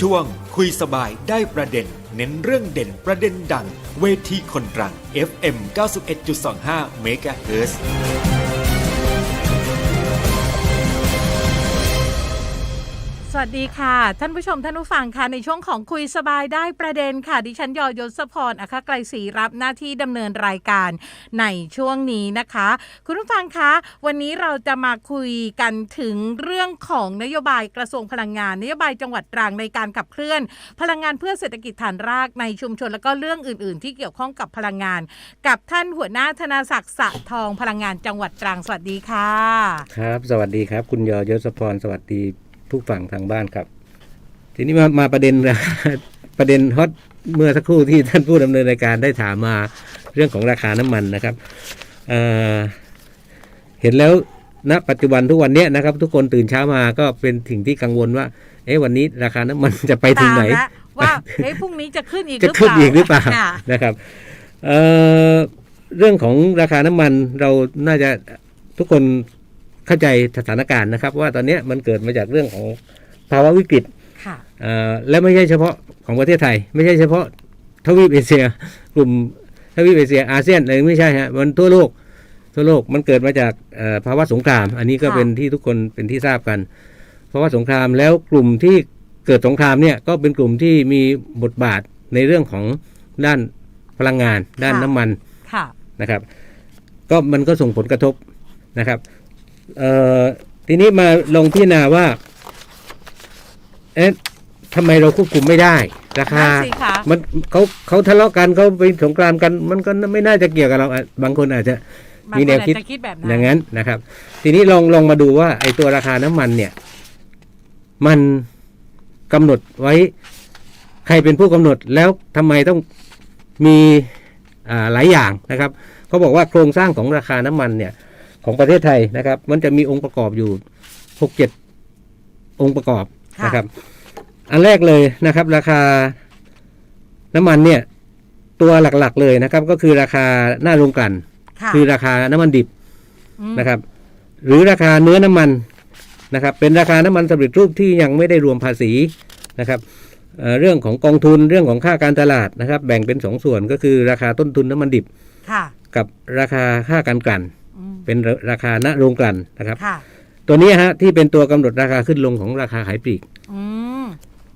ช่วงคุยสบายได้ประเด็น เน้นเรื่องเด่นประเด็นดัง เวทีคนรัง FM 91.25 MHz สวัสดีค่ะ ท่านผู้ชมท่านผู้ฟังค่ะ ในช่วงของคุยสบายได้ประเด็นค่ะ ดิฉันยอยศพรอัคไกรศรีรับหน้าที่ดำเนินรายการในช่วงนี้นะคะ คุณผู้ฟังคะวันนี้เราจะมาคุยกันถึงเรื่องของนโยบายกระทรวงพลังงาน นโยบายจังหวัดตรังในการขับเคลื่อน พลังงานเพื่อเศรษฐกิจฐานรากในชุมชน แล้วก็เรื่องอื่น ๆ ที่เกี่ยวข้องกับพลังงาน กับท่านหัวหน้าธนาศักดิ์สะทองพลังงานจังหวัดตรังสวัสดีค่ะ ครับ สวัสดีครับ คุณยอยศพรสวัสดี ผู้ฟังทางบ้านครับ ทีนี้มามาประเด็นประเด็นฮอตเมื่อสักครู่ที่ท่านผู้ดำเนินรายการได้ถามมาเรื่องของราคาน้ำมันนะครับเอ่อเห็นแล้วณปัจจุบันทุกวันเนี้ยนะครับ ทุกคนตื่นเช้ามาก็เป็นสิ่งที่กังวลว่า เอ๊ะวันนี้ราคาน้ำมันจะไปถึงไหนตามแล้วว่าเฮ้ยพรุ่งนี้จะขึ้นอีกหจะรือเปขึ้นล่าอีกหรือเปล่าค่ะนะครับเอ่อเรื่องของราคาน้ำมันเราน่าจะทุกคน เข้าใจสถานการณ์นะครับ ว่าตอนเนี้ยมันเกิดมาจากเรื่องของภาวะวิกฤตค่ะเอ่อและไม่ใช่เฉพาะของประเทศไทย ไม่ใช่เฉพาะทวีปเอเชีย กลุ่มทวีปเอเชียอาเซียนอะไรไม่ใช่ฮะมันทั่วโลกทั่วโลกมันเกิดมาจากเอ่อภาวะสงคราม อันนี้ก็ค่ะเป็นที่ทุกคนเป็นที่ทราบกันเพราะว่าสงครามแล้วกลุ่มที่เกิดสงครามเนี่ยก็เป็นกลุ่มที่มีบทบาทในเรื่องของด้านพลังงาน ด้านน้ำมันค่ะนะครับ ก็มันก็ส่งผลกระทบนะครับเอ่อ ทีนี้มาลงพิจารณาว่า เอ๊ะทำไมเราควบคุมไม่ได้ ราคา นั่นสิคะ มันเขาเขาทะเลาะกันเขาไปสงครามกัน มันก็ไม่น่าจะเกี่ยวกับเราอะบางคนอาจจะ บางมีคนแนวคิดอาจจะคิดแบบนั้นอย่างนั้นนะครับ ทีนี้ลองลองมาดูว่าไอ้ตัวราคาน้ำมันเนี่ย มันกำหนดไว้ใครเป็นผู้กำหนดแล้วทำไมต้องมีอ่าหลายอย่างนะครับเขาบอกว่าโครงสร้างของราคาน้ำมันเนี่ย ของประเทศไทยนะครับ มันจะมีองค์ประกอบอยู่หกเจ็ดองค์ประกอบค่ะนะครับ อันแรกเลยนะครับ ราคาน้ำมันเนี่ย ตัวหลักๆเลยนะครับ ก็คือราคาหน้าโรงกลั่นค่ะคือราคาน้ำมันดิบมนะครับ หรือราคาเนื้อน้ำมันนะครับ เป็นราคาน้ำมันสำเร็จรูปที่ยังไม่ได้รวมภาษีนะครับเอ่อเรื่องของกองทุนเรื่องของค่าการตลาดนะครับ แบ่งเป็นสองส่วนก็คือราคาต้นทุนน้ำมันดิบค่ะกับราคาค่าการกลั่นอืม เป็นราคาณโรงกลั่นนะครับค่ะตัวนี้ฮะที่เป็นตัวกำหนดราคาขึ้นลงของราคาขายปลีกอืม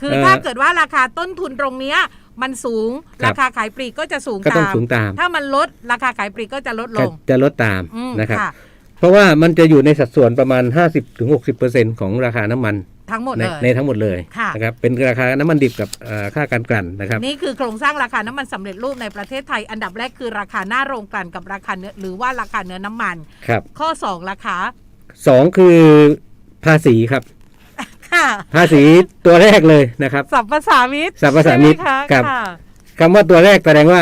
คือเอ่อถ้าเกิดว่าราคาต้นทุนตรงเนี้ยมันสูงครับราคาขายปลีกก็จะสูงก็ต้องตามสูงตาม ถ้ามันลดราคาขายปลีกก็จะลดลจะงจะลดตามอืมนะครับค่ะเพราะว่ามันจะอยู่ในสัดส่วนประมาณ 50-60%ของราคาน้ำมัน ทั้งหมดในเลย ในทั้งหมดเลยค่ะ นะครับเป็นราคาน้ำมันดิบกับเอ่อค่าการกลั่นนะครับ นี่คือโครงสร้างราคาน้ำมันสำเร็จรูปในประเทศไทย อันดับแรกคือราคาหน้าโรงกลั่นกับราคาเนื้อหรือว่าราคาเนื้อน้ำมัน ครับข้อ2ราคาสองคือภาษีครับ ค่ะภาษีตัวแรกเลยนะครับ สัมปสามิตสรรพสามิตใช่ไหคะครับ ค่ะ คำว่าตัวแรกแสดงว่า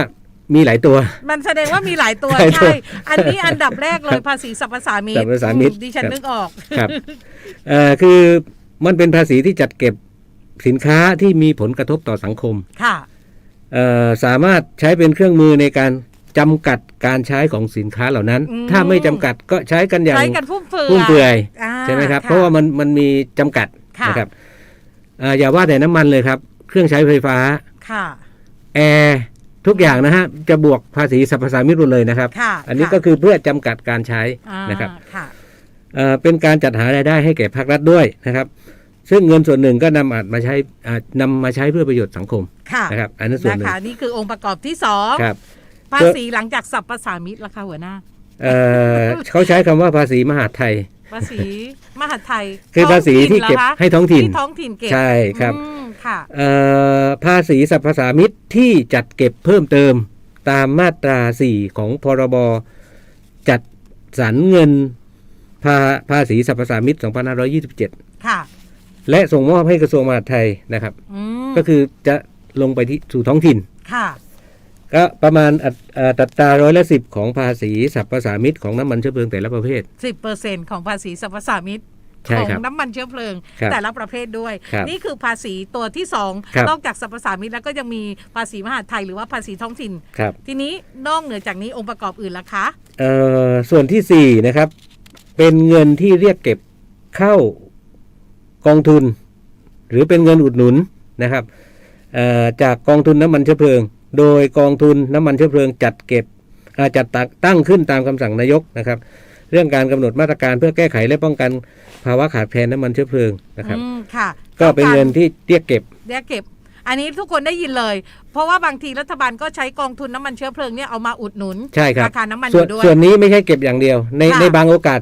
มีหลายตัว มันแสดงว่ามีหลายตัว หลายตัวใช่ อันนี้อันดับแรกเลยภาษีสรรพสามิตสรรพสามิตอืดิฉันครับ นึกออก ครับเอ่อคือ มันเป็นภาษีที่จัดเก็บสินค้าที่มีผลกระทบต่อสังคมค่ะเอ่อสามารถใช้เป็นเครื่องมือในการจำกัดการใช้ของสินค้าเหล่านั้นอืมถ้าไม่จำกัดก็ใช้กันอย่างใช้กันฟุ่มเฟือยฟุ่มเฟือยอ่าใช่ไหมครับะเพราะว่ามันมันมีจำกัดค่ะนะครับเอ่ออย่าว่าแต่น้ำมันเลยครับ เครื่องใช้ไฟฟ้าค่ะแอร์ทุกอย่างนะฮะจะบวกภาษีสรรพสามิตหมดเลยนะครับค่ะอันนี้ค่ะก็คือเพื่อจำกัดการใช้อ่านะครับค่ะ เอ่อเป็นการจัดหารายได้ให้แก่ภาครัฐด้วยนะครับ ซึ่งเงินส่วนหนึ่งก็นำอาจมาใช้อ่านำมาใช้เพื่อประโยชน์สังคมค่ะนะครับ อันนั้นส่วนนะหนึ่งคะนี่คือองค์ประกอบที่สองครับภาษีหลังจากสรรพสามิตราคาหัวหน้าเอ่อเขาใช้คำว่าภาษีมหาดไทย ภาษีมหาดไทย คือภาษีที่เก็บท้องถิ่นหรอคะให้ท้องถิ่นที่ท้องถิ่นเก็บใช่ครับอืมค่ะเอ่อภาษีสรรพสามิตที่จัดเก็บเพิ่มเติมตามมาตรา 4 ของพรบจัดสรรเงิน ภาภาษีสรรพสามิต2527 ค่ะ และส่งมอบให้กระทรวงมหาดไทยนะครับอืมก็คือจะลงไปที่สู่ท้องถิ่น ค่ะ ก็ประมาณอัตอัตราร้อยละสิบของภาษีสรรพสามิตของน้ำมันเชื้อเพลิงแต่ละประเภทสิบเปอร์เซ็นของภาษีสรรพสามิตใช่ของครับน้ำมันเชื้อเพลิงครับแต่ละประเภทด้วยครับนี่คือภาษีตัวที่สองครับนอกจากสรรพสามิตแล้วก็ยังมีภาษีมหาดไทยหรือว่าภาษีท้องถิ่นครับทีนี้นอกเหนือจากนี้องค์ประกอบอื่นล่ะคะเอ่อส่วนที่4นะครับ เป็นเงินที่เรียกเก็บเข้ากองทุน หรือเป็นเงินอุดหนุนนะครับเอ่อจากกองทุนน้ำมันเชื้อเพลิง โดยกองทุนน้ำมันเชื้อเพลิงจัดเก็บอ่าจัดตั้งตั้งขึ้นตามคำสั่งนายกนะครับ เรื่องการกำหนดมาตรการเพื่อแก้ไขและป้องกันภาวะขาดแคลนน้ำมันเชื้อเพลิงนะครับอืมค่ะก็เป็นเงินที่เรียกเก็บเรียกเก็บ อันนี้ทุกคนได้ยินเลย เพราะว่าบางทีรัฐบาลก็ใช้กองทุนน้ำมันเชื้อเพลิงเนี่ยเอามาอุดหนุนใช่ครับราคาน้ำมันอส่วนยู่ด้วยส่วนนี้ไม่ใช่เก็บอย่างเดียว ในค่ะในบางโอกาส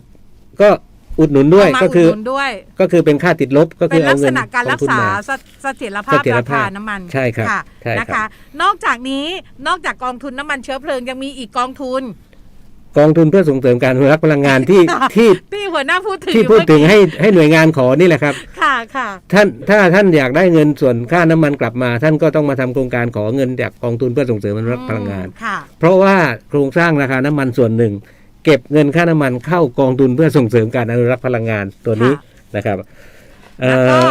ก็อุดหนุนด้วยเอามาก็คือดหนุนด้วย ก็คือเป็นค่าติดลบก็เป็คืนอลัเอากเงิษนณะการรักกองทุนษามาเสเสถียรภาพเสถียรราภาคาพน้ำมันใช่ครับค่ะใช่ครับนะคะ นอกจากนี้นอกจากกองทุนน้ำมันเชื้อเพลิงยังมีอีกกองทุน กองทุนเพื่อส่งเสริมการอนุรักษ์พลังงานที่ที่ที่หัวหน้าพูดถึงที่พูดถึงให้ให้หน่วยงานขอนี่แหละครับ ค่ะค่ะท่านถ้าท่านอยากได้เงินส่วนค่าน้ำมันกลับมา ท่านก็ต้องมาทำโครงการขอเงินจากกองทุนเพื่อส่งเสริมอนุรักษ์พลังงานค่ะเพราะว่าโครงสร้างราคาน้ำมันส่วนหนึ่ง เก็บเงินค่าน้ำมันเข้ากองทุนเพื่อส่งเสริมการอนุรักษ์พลังงานตัวนี้ค่ะนะครับเอ่แล้วก็อ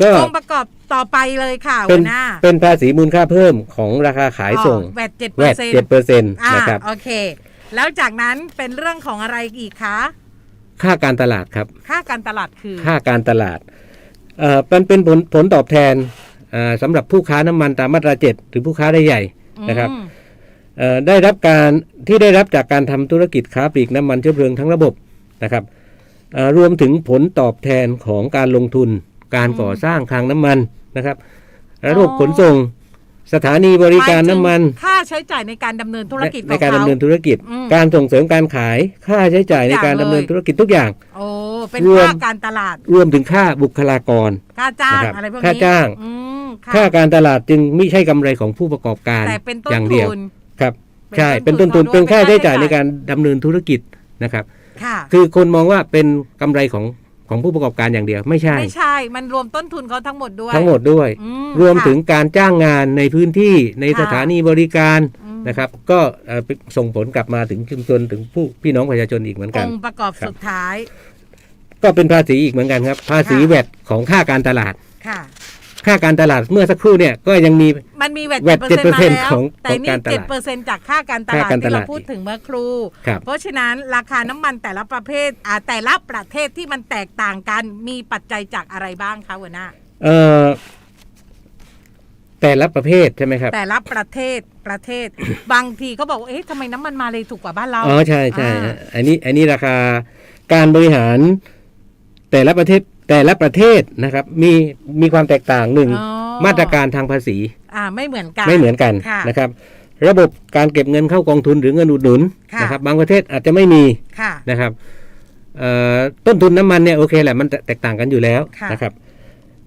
ก็องค์ประกอบต่อไปเลยค่ะเป็หันวหน้าเป็นภาษีมูลค่าเพิ่มของราคาขายส่งแวดเจ็ดเปแวอดร์เซ็นต์เจ็ดเปอร์เซ็นต์อ่านะครับ โอเค แล้วจากนั้นเป็นเรื่องของอะไรอีกคะค่าการตลาดครับ ค่าการตลาดคือ ค่าการตลาดเอ่อมันเป็นผลผลตอบแทนเอ่อสำหรับผู้ค้าน้ำมันตามมาตราเจ็ดหรือผู้ค้ารายใหญ่นะครับ อืมเอ่อ ได้รับการที่ได้รับจากการทำธุรกิจค้าปลีกน้ำมันเชื้อเพลิงทั้งระบบนะครับเอ่อรวมถึงผลตอบแทนของการลงทุน การก่อสร้างคลังน้ำมันนะครับ ระบบขนส่งสถานีบริการน้ำมันหยถึงค่าใช้จ่ายในการดำเนินธุรกิจขในองการเขาดำเนินธุรกิจอืมการส่งเสริมการขาย ค่าใช้จ่ายในการทุกอย่างดำเนินเลยธุรกิจทุกอย่าง โอ้เป็นรวมค่าการตลาด รวมถึงค่าบุคลากร ค่าจ้างนะครับอะไรพวกนี้ค่าจ้างอืมค่ะค่าการตลาดจึงไม่ใช่กำไรของผู้ประกอบการแต่เป็นต้นอย่างเดียวทุน ครับเป็นใช่ต้เป็นนทุต้นนทุนต่อด้วยเป็นค่าเป็นค่าใช้จ่ายใช้ในจ่ายการดำเนินธุรกิจนะครับค่ะคือคนมองว่าเป็นกำไรของของผู้ประกอบการอย่างเดียวไม่ใช่ ไม่ใช่ มันรวมต้นทุนเขาทั้งหมดด้วย ทั้งหมดด้วยอืรวมค่ะถึงการจ้างงานในพื้นที่ในค่ะสถานีบริการอืมนะครับ ก็เอ่อส่งผลกลับมาถึงชุมชนถึงผู้พี่น้องประชาชนอีกเหมือนกันองค์ประกอบครับสุดท้าย ก็เป็นภาษีอีกเหมือนกันครับ ภาษีค่ะแวดของค่าการตลาด ค่ะค่าการตลาดเมื่อสักครู่เนี่ยก็ยังมีมันมีแวด VAT เจ็ดเปอร์เซ็นต์มาแล้วของแต่ของนี่การตลาดเจ็ดเปอร์เซ็นต์จากค่าการตลาดค่าการตที่ลาดเราพูดถึงเมื่อครูครับเพราะฉะนั้นราคาน้ำมันแต่ละประเภทอ่าแต่ละประเทศที่มันแตกต่างกันมีปัจจัยจากอะไรบ้างคะหัวหน้าเอ่อแต่ละประเภทใช่ไหมครับ แต่ละประเทศประเทศ บางทีเขาบอกว่าเอ๊ะทำไมน้ำมันมาเลยถูกกว่าบ้านเราอ๋อใช่ใช่อ่าฮะอันนี้อันนี้ราคาการบริหารแต่ละประเทศ แต่ละประเทศนะครับมีมีความแตกต่างหนึ่งอ๋อ มาตรการทางภาษีอ่าไม่เหมือนกัน ไม่เหมือนกันค่ะนะครับ ระบบการเก็บเงินเข้ากองทุนหรือเงินอุดหนุนค่ะ นะครับบางประเทศอาจจะไม่มีค่ะ นะครับเอ่อต้นทุนน้ำมันเนี่ยโอเคแหละมันแตกต่างกันอยู่แล้วค่ะ นะครับ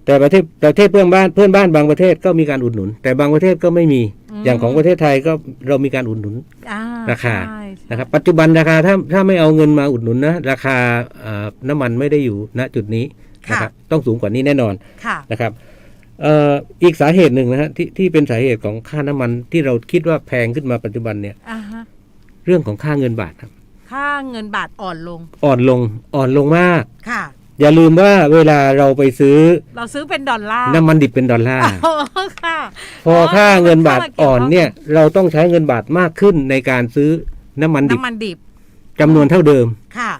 แต่ประเทศประเทศเพื่อนบ้านเพื่อนบ้านบางประเทศก็มีการอุดหนุน แต่บางประเทศก็ไม่มีอย่างของประเทศไทยก็เรามีการอุดหนุน อ่ราคา ใช่ใช่นะครับปัจจุบันราคาถ้าถ้าไม่เอาเงินมาอุดหนุนนะราคาเอ่อน้ำมันไม่ได้อยู่ณจุดนี้ นะครับต้องสูงกว่านี้แน่นอนค่ะนะครับเอ่ออีกสาเหตุหนึ่งนะฮะที่ที่เป็นสาเหตุของค่าน้ำมันที่เราคิดว่าแพงขึ้นมาปัจจุบันเนี่ยอ่าฮะเรื่องของค่าเงินบาทครับ ค่าเงินบาทอ่อนลง อ่อนลงอ่อนลงมากค่ะอย่าลืมว่าเวลาเราไปซื้อ เราซื้อเป็นดอลลาร์น้ำมันดิบเป็นดอลลาร์อ๋อค่ะพอค่าเงินบาทเข้ามาเกี่ยวข้องอ่อนเนี่ย เราต้องใช้เงินบาทมากขึ้นในการซื้อน้ำมันดิบน้ำมันดิบจำนวนเท่าเดิมค่ะ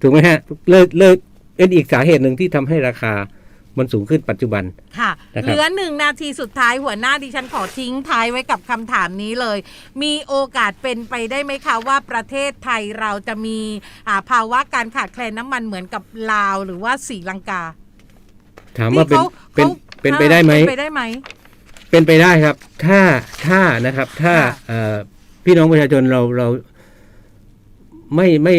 ถูกไหมฮะ เลิกเลิก เป็นอีกสาเหตุหนึ่งที่ทำให้ราคามันสูงขึ้นปัจจุบัน ค่ะนะครับเหลือหนึ่งนาทีสุดท้ายหัวหน้าดิฉันขอทิ้งท้ายไว้กับคำถามนี้เลย มีโอกาสเป็นไปได้ไหมคะว่าประเทศไทยเราจะมีอ่าภาวะการขาดแคลนน้ำมันเหมือนกับลาวหรือว่าศรีลังกา ถามว่าเป็นที่ขเป็นขาเป็นไปได้ไหมเป็นไปได้ไหม เป็นไปได้ครับ ถ้าถ้านะครับ ถ้าค่ะเอ่อพี่น้องประชาชนเราเราไม่ไม่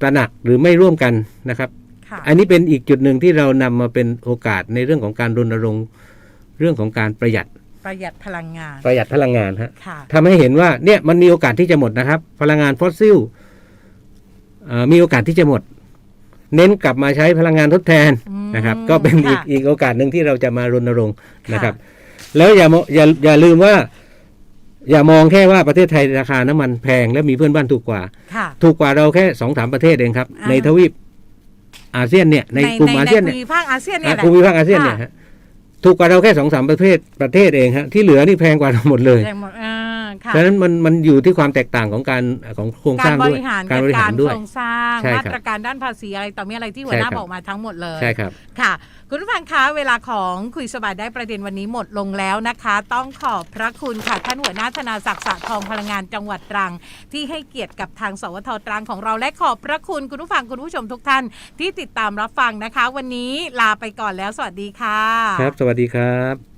ตระหนักหรือไม่ร่วมกันนะครับค่ะ อันนี้เป็นอีกจุดหนึ่งที่เรานำมาเป็นโอกาสในเรื่องของการรณรงค์เรื่องของการประหยัดประหยัดพลังงาน ประหยัดพลังงานฮะค่ะทำให้เห็นว่าเนี่ยมันมีโอกาสที่จะหมดนะครับ พลังงานฟอสซิลเอ่อมีโอกาสที่จะหมด เน้นกลับมาใช้พลังงานทดแทนอืมนะครับ ก็เป็นอีกค่ะอีกโอกาสหนึ่งที่เราจะมารณรงค์นะครับค่ะแล้วอย่ามองอย่าอย่าลืมว่า อย่ามองแค่ว่าประเทศไทยราคาน้ำมันแพง และมีเพื่อนบ้านถูกกว่าค่ะถูกกว่าเราแค่สองสามประเทศเองครับอ่าในทวีป อาเซียนเนี่ยในกลุ่มอาเซียนในเนี่ยภูมิภาคอาเซียนเนี่ยอะแหละภูมิภาคอาเซียนเนี่ยค่ะฮะถูกกว่าเราแค่สองสามประเทศประเทศเองฮะที่เหลือนี่แพงกว่าเราหมดเลยแรงหมดอ่าค่ะฉะนั้นมันมันอยู่ที่ความแตกต่างของการของโครงสการ้ารงบด้วยริหารการบริหารจัด้วยโครงสร้างใช่ครับมาตรการด้านภาษีอะไรต่อมีอะไรที่หัวใช่หน้าครับบอกมาทั้งหมดเลยใช่ครับค่ะคุณผู้ฟัง คะ เวลาของคุยสบายได้ประเด็นวันนี้หมดลงแล้วนะคะ ต้องขอบพระคุณค่ะท่านหัวหน้าธนาศักดิ์สะทองพลังงานจังหวัดตรัง ที่ให้เกียรติกับทางสวทตรังของเราและขอบพระคุณคุณผู้ฟังคุณผู้ชมทุกท่าน ที่ติดตามรับฟังนะคะ วันนี้ลาไปก่อนแล้ว สวัสดีค่ะ ครับ สวัสดีครับ